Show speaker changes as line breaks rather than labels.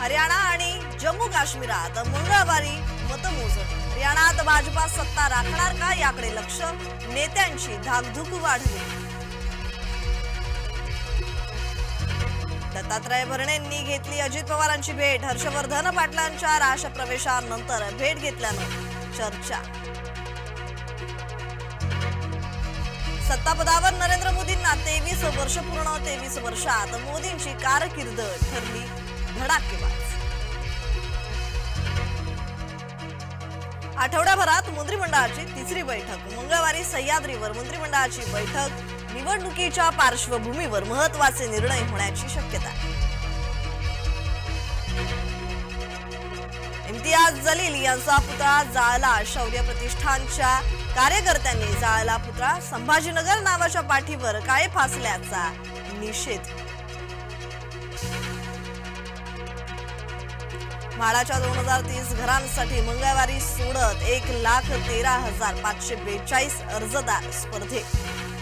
हरियाणा आणि जम्मू काश्मीरात मंगळवारी मतमोजणी. हरियाणात भाजपा सत्ता राखणार का? याकडे लक्ष. नेत्यांची धाकधूक वाढली. दत्तात्रय भरणेंनी घेतली अजित पवारांची भेट. हर्षवर्धन पाटलांच्या राष्ट्रप्रवेशानंतर भेट घेतल्यानं चर्चा. सत्तापदावर नरेंद्र मोदींना तेवीस वर्ष पूर्ण तेवीस वर्षात मोदींची कारकीर्द ठरली. धडाकेबाज. आठवड्याभरात मंत्रिमंडळाची तिसरी बैठक. मंगळवारी सह्याद्रीवर मंत्रिमंडळाची बैठक. निवडणुकीच्या पार्श्वभूमीवर महत्त्वाचे निर्णय होण्याची शक्यता. इम्तियाज जलील यांचा पुतळा जाळला. शौर्य प्रतिष्ठानच्या कार्यकर्त्यांनी जाळला पुतळा. संभाजीनगर नावाच्या पाठीवर काळे फासल्याचा निषेध म्हाडाच्या दोन हजार तीस घरांसाठी मंगळवारी सोडत एक लाख तेरा हजार पाचशे बेचाळीस अर्जदार स्पर्धेत